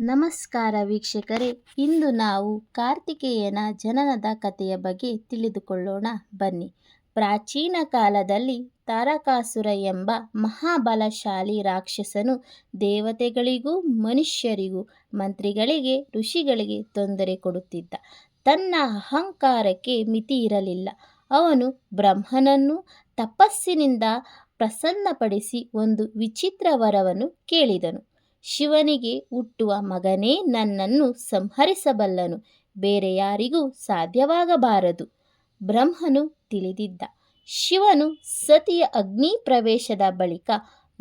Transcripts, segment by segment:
ನಮಸ್ಕಾರ ವೀಕ್ಷಕರೇ, ಇಂದು ನಾವು ಕಾರ್ತಿಕೇಯನ ಜನನದ ಕಥೆಯ ಬಗ್ಗೆ ತಿಳಿದುಕೊಳ್ಳೋಣ. ಬನ್ನಿ. ಪ್ರಾಚೀನ ಕಾಲದಲ್ಲಿ ತಾರಕಾಸುರ ಎಂಬ ಮಹಾಬಲಶಾಲಿ ರಾಕ್ಷಸನು ದೇವತೆಗಳಿಗೂ, ಮನುಷ್ಯರಿಗೂ, ಮಂತ್ರಿಗಳಿಗೆ, ಋಷಿಗಳಿಗೆ ತೊಂದರೆ ಕೊಡುತ್ತಿದ್ದ. ತನ್ನ ಅಹಂಕಾರಕ್ಕೆ ಮಿತಿ ಇರಲಿಲ್ಲ. ಅವನು ಬ್ರಹ್ಮನನ್ನು ತಪಸ್ಸಿನಿಂದ ಪ್ರಸನ್ನಪಡಿಸಿ ಒಂದು ವಿಚಿತ್ರ ವರವನ್ನು ಕೇಳಿದನು. ಶಿವನಿಗೆ ಹುಟ್ಟುವ ಮಗನೇ ನನ್ನನ್ನು ಸಂಹರಿಸಬಲ್ಲನು. ಬೇರೆ ಯಾರಿಗೂ ಸಾಧ್ಯವಾಗಬಾರದು. ಬ್ರಹ್ಮನು ತಿಳಿದಿದ್ದ. ಶಿವನು ಸತಿಯ ಅಗ್ನಿ ಪ್ರವೇಶದ ಬಳಿಕ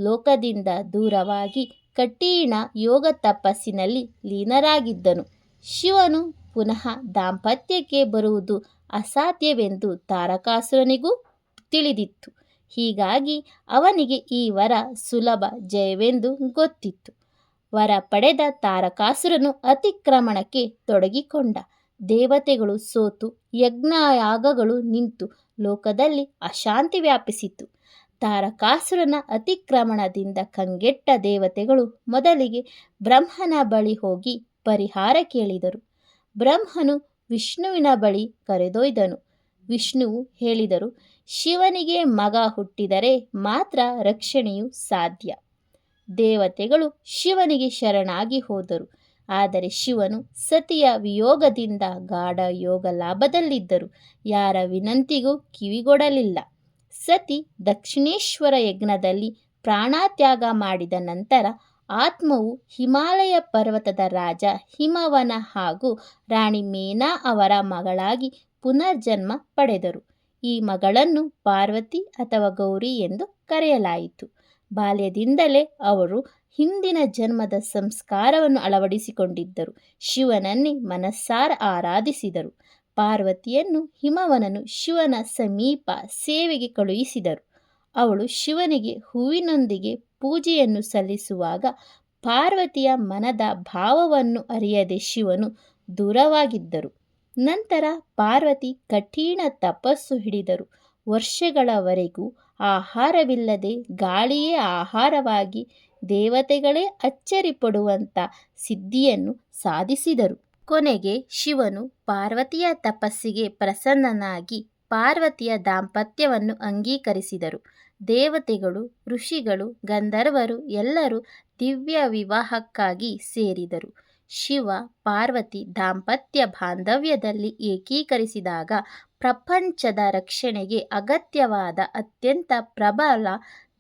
ಲೋಕದಿಂದ ದೂರವಾಗಿ ಕಠಿಣ ಯೋಗ ತಪಸ್ಸಿನಲ್ಲಿ ಲೀನರಾಗಿದ್ದನು. ಶಿವನು ಪುನಃ ದಾಂಪತ್ಯಕ್ಕೆ ಬರುವುದು ಅಸಾಧ್ಯವೆಂದು ತಾರಕಾಸುರನಿಗೂ ತಿಳಿದಿತ್ತು. ಹೀಗಾಗಿ ಅವನಿಗೆ ಈ ವರ ಸುಲಭ ಜಯವೆಂದು ಗೊತ್ತಿತ್ತು. ವರ ಪಡೆದ ತಾರಕಾಸುರನು ಅತಿಕ್ರಮಣಕ್ಕೆ ತೊಡಗಿಕೊಂಡ. ದೇವತೆಗಳು ಸೋತು, ಯಜ್ಞಯಾಗಗಳು ನಿಂತು, ಲೋಕದಲ್ಲಿ ಅಶಾಂತಿ ವ್ಯಾಪಿಸಿತು. ತಾರಕಾಸುರನ ಅತಿಕ್ರಮಣದಿಂದ ಕಂಗೆಟ್ಟ ದೇವತೆಗಳು ಮೊದಲಿಗೆ ಬ್ರಹ್ಮನ ಬಳಿ ಹೋಗಿ ಪರಿಹಾರ ಕೇಳಿದರು. ಬ್ರಹ್ಮನು ವಿಷ್ಣುವಿನ ಬಳಿ ಕರೆದೊಯ್ದನು. ವಿಷ್ಣುವು ಹೇಳಿದರು, ಶಿವನಿಗೆ ಮಗ ಹುಟ್ಟಿದರೆ ಮಾತ್ರ ರಕ್ಷಣೆಯು ಸಾಧ್ಯ. ದೇವತೆಗಳು ಶಿವನಿಗೆ ಶರಣಾಗಿ ಹೋದರು. ಆದರೆ ಶಿವನು ಸತಿಯ ವಿಯೋಗದಿಂದ ಗಾಢ ಯೋಗ ಲಾಭದಲ್ಲಿದ್ದರು. ಯಾರ ವಿನಂತಿಗೂ ಕಿವಿಗೊಡಲಿಲ್ಲ. ಸತಿ ದಕ್ಷಿಣೇಶ್ವರ ಯಜ್ಞದಲ್ಲಿ ಪ್ರಾಣತ್ಯಾಗ ಮಾಡಿದ ನಂತರ ಆತ್ಮವು ಹಿಮಾಲಯ ಪರ್ವತದ ರಾಜ ಹಿಮವನ ಹಾಗೂ ರಾಣಿ ಮೇನಾ ಅವರ ಮಗಳಾಗಿ ಪುನರ್ಜನ್ಮ ಪಡೆದರು. ಈ ಮಗಳನ್ನು ಪಾರ್ವತಿ ಅಥವಾ ಗೌರಿ ಎಂದು ಕರೆಯಲಾಯಿತು. ಬಾಲ್ಯದಿಂದಲೇ ಅವರು ಹಿಂದಿನ ಜನ್ಮದ ಸಂಸ್ಕಾರವನ್ನು ಅಳವಡಿಸಿಕೊಂಡಿದ್ದರು. ಶಿವನನ್ನೇ ಮನಸ್ಸಾರ ಆರಾಧಿಸಿದರು. ಪಾರ್ವತಿಯನ್ನು ಹಿಮವನನು ಶಿವನ ಸಮೀಪ ಸೇವೆಗೆ ಕಳುಹಿಸಿದರು. ಅವಳು ಶಿವನಿಗೆ ಹೂವಿನೊಂದಿಗೆ ಪೂಜೆಯನ್ನು ಸಲ್ಲಿಸುವಾಗ ಪಾರ್ವತಿಯ ಮನದ ಭಾವವನ್ನು ಅರಿಯದೆ ಶಿವನು ದೂರವಾಗಿದ್ದರು. ನಂತರ ಪಾರ್ವತಿ ಕಠಿಣ ತಪಸ್ಸು ಹಿಡಿದರು. ವರ್ಷಗಳವರೆಗೂ ಆಹಾರವಿಲ್ಲದೆ ಗಾಳಿಯೇ ಆಹಾರವಾಗಿ ದೇವತೆಗಳೇ ಅಚ್ಚರಿಪಡುವಂಥ ಸಿದ್ಧಿಯನ್ನು ಸಾಧಿಸಿದರು. ಕೊನೆಗೆ ಶಿವನು ಪಾರ್ವತಿಯ ತಪಸ್ಸಿಗೆ ಪ್ರಸನ್ನನಾಗಿ ಪಾರ್ವತಿಯ ದಾಂಪತ್ಯವನ್ನು ಅಂಗೀಕರಿಸಿದರು. ದೇವತೆಗಳು, ಋಷಿಗಳು, ಗಂಧರ್ವರು ಎಲ್ಲರೂ ದಿವ್ಯ ವಿವಾಹಕ್ಕಾಗಿ ಸೇರಿದರು. ಶಿವ ಪಾರ್ವತಿ ದಾಂಪತ್ಯ ಬಾಂಧವ್ಯದಲ್ಲಿ ಏಕೀಕರಿಸಿದಾಗ ಪ್ರಪಂಚದ ರಕ್ಷಣೆಗೆ ಅಗತ್ಯವಾದ ಅತ್ಯಂತ ಪ್ರಬಲ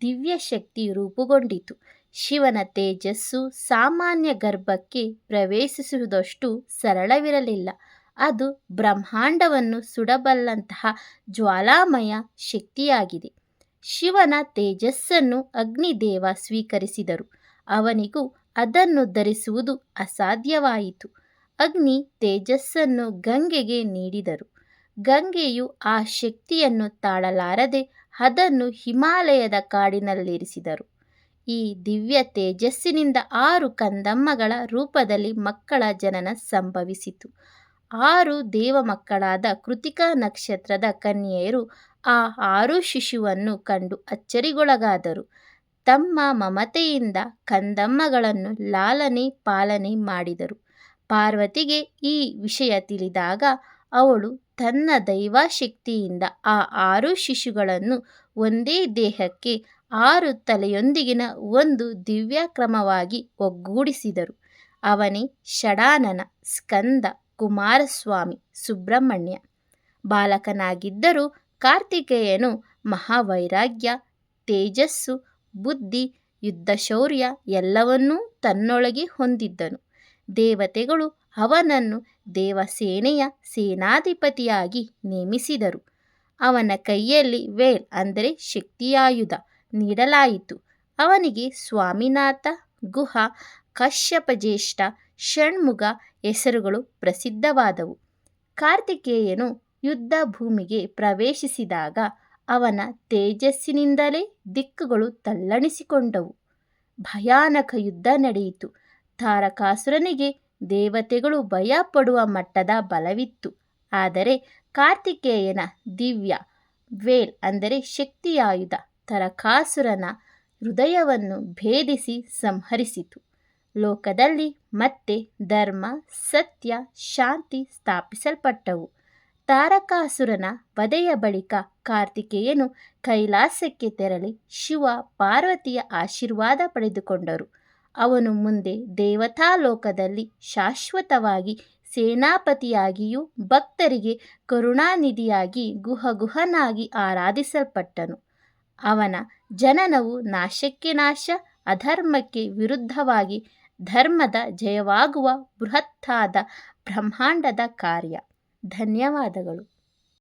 ದಿವ್ಯಶಕ್ತಿ ರೂಪುಗೊಂಡಿತು. ಶಿವನ ತೇಜಸ್ಸು ಸಾಮಾನ್ಯ ಗರ್ಭಕ್ಕೆ ಪ್ರವೇಶಿಸುವುದಷ್ಟು ಸರಳವಿರಲಿಲ್ಲ. ಅದು ಬ್ರಹ್ಮಾಂಡವನ್ನು ಸುಡಬಲ್ಲಂತಹ ಜ್ವಾಲಾಮಯ ಶಕ್ತಿಯಾಗಿದೆ. ಶಿವನ ತೇಜಸ್ಸನ್ನು ಅಗ್ನಿದೇವ ಸ್ವೀಕರಿಸಿದರು. ಅವನಿಗೂ ಅದನ್ನು ಧರಿಸುವುದು ಅಸಾಧ್ಯವಾಯಿತು. ಅಗ್ನಿ ತೇಜಸ್ಸನ್ನು ಗಂಗೆಗೆ ನೀಡಿದರು. ಗಂಗೆಯು ಆ ಶಕ್ತಿಯನ್ನು ತಾಳಲಾರದೆ ಅದನ್ನು ಹಿಮಾಲಯದ ಕಾಡಿನಲ್ಲಿರಿಸಿದರು. ಈ ದಿವ್ಯ ತೇಜಸ್ಸಿನಿಂದ ಆರು ಕಂದಮ್ಮಗಳ ರೂಪದಲ್ಲಿ ಮಕ್ಕಳ ಜನನ ಸಂಭವಿಸಿತು. ಆರು ದೇವ ಮಕ್ಕಳಾದ ಕೃತಿಕಾ ನಕ್ಷತ್ರದ ಕನ್ಯೆಯರು ಆ ಆರು ಶಿಶುವನ್ನು ಕಂಡು ಅಚ್ಚರಿಗೊಳಗಾದರು. ತಮ್ಮ ಮಮತೆಯಿಂದ ಕಂದಮ್ಮಗಳನ್ನು ಲಾಲನೆ ಪಾಲನೆ ಮಾಡಿದರು. ಪಾರ್ವತಿಗೆ ಈ ವಿಷಯ ತಿಳಿದಾಗ ಅವಳು ತನ್ನ ದೈವಶಕ್ತಿಯಿಂದ ಆ ಆರು ಶಿಶುಗಳನ್ನು ಒಂದೇ ದೇಹಕ್ಕೆ ಆರು ತಲೆಯೊಂದಿಗಿನ ಒಂದು ದಿವ್ಯಕ್ರಮವಾಗಿ ಒಗ್ಗೂಡಿಸಿದರು. ಅವನೇ ಷಡಾನನ ಸ್ಕಂದ ಕುಮಾರಸ್ವಾಮಿ ಸುಬ್ರಹ್ಮಣ್ಯ. ಬಾಲಕನಾಗಿದ್ದರೂ ಕಾರ್ತಿಕೇಯನು ಮಹಾವೈರಾಗ್ಯ, ತೇಜಸ್ಸು ಬುದ್ಧಿ, ಯುದ್ಧ ಶೌರ್ಯ ಎಲ್ಲವನ್ನೂ ತನ್ನೊಳಗೆ ಹೊಂದಿದ್ದನು. ದೇವತೆಗಳು ಅವನನ್ನು ದೇವಸೇನೆಯ ಸೇನಾಧಿಪತಿಯಾಗಿ ನೇಮಿಸಿದರು. ಅವನ ಕೈಯಲ್ಲಿ ವೇಲ್ ಅಂದರೆ ಶಕ್ತಿಯಾಯುಧ ನೀಡಲಾಯಿತು. ಅವನಿಗೆ ಸ್ವಾಮಿನಾಥ, ಗುಹ, ಕಶ್ಯಪ ಜ್ಯೇಷ್ಠ, ಷಣ್ಮುಗ ಹೆಸರುಗಳು ಪ್ರಸಿದ್ಧವಾದವು. ಕಾರ್ತಿಕೇಯನು ಯುದ್ಧ ಭೂಮಿಗೆ ಪ್ರವೇಶಿಸಿದಾಗ ಅವನ ತೇಜಸ್ಸಿನಿಂದಲೇ ದಿಕ್ಕುಗಳು ತಲ್ಲಣಿಸಿಕೊಂಡವು. ಭಯಾನಕ ಯುದ್ಧ ನಡೆಯಿತು. ತಾರಕಾಸುರನಿಗೆ ದೇವತೆಗಳು ಭಯಪಡುವ ಮಟ್ಟದ ಬಲವಿತ್ತು. ಆದರೆ ಕಾರ್ತಿಕೇಯನ ದಿವ್ಯ, ವೇಲ್ ಅಂದರೆ ಶಕ್ತಿಯಾಯುಧ, ತರಕಾಸುರನ ಹೃದಯವನ್ನು ಭೇದಿಸಿ ಸಂಹರಿಸಿತು. ಲೋಕದಲ್ಲಿ ಮತ್ತೆ ಧರ್ಮ, ಸತ್ಯ, ಶಾಂತಿ ಸ್ಥಾಪಿಸಲ್ಪಟ್ಟವು. ತಾರಕಾಸುರನ ವಧೆಯ ಬಳಿಕ ಕಾರ್ತಿಕೇಯನು ಕೈಲಾಸಕ್ಕೆ ತೆರಳಿ ಶಿವ ಪಾರ್ವತಿಯ ಆಶೀರ್ವಾದ ಪಡೆದುಕೊಂಡರು. ಅವನು ಮುಂದೆ ದೇವತಾ ಲೋಕದಲ್ಲಿ ಶಾಶ್ವತವಾಗಿ ಸೇನಾಪತಿಯಾಗಿಯೂ ಭಕ್ತರಿಗೆ ಕರುಣಾನಿಧಿಯಾಗಿ ಗುಹಗುಹನಾಗಿ ಆರಾಧಿಸಲ್ಪಟ್ಟನು. ಅವನ ಜನನವು ನಾಶಕ್ಕೆ ನಾಶ, ಅಧರ್ಮಕ್ಕೆ ವಿರುದ್ಧವಾಗಿ ಧರ್ಮದ ಜಯವಾಗುವ ಬೃಹತ್ತಾದ ಬ್ರಹ್ಮಾಂಡದ ಕಾರ್ಯ. ಧನ್ಯವಾದಗಳು.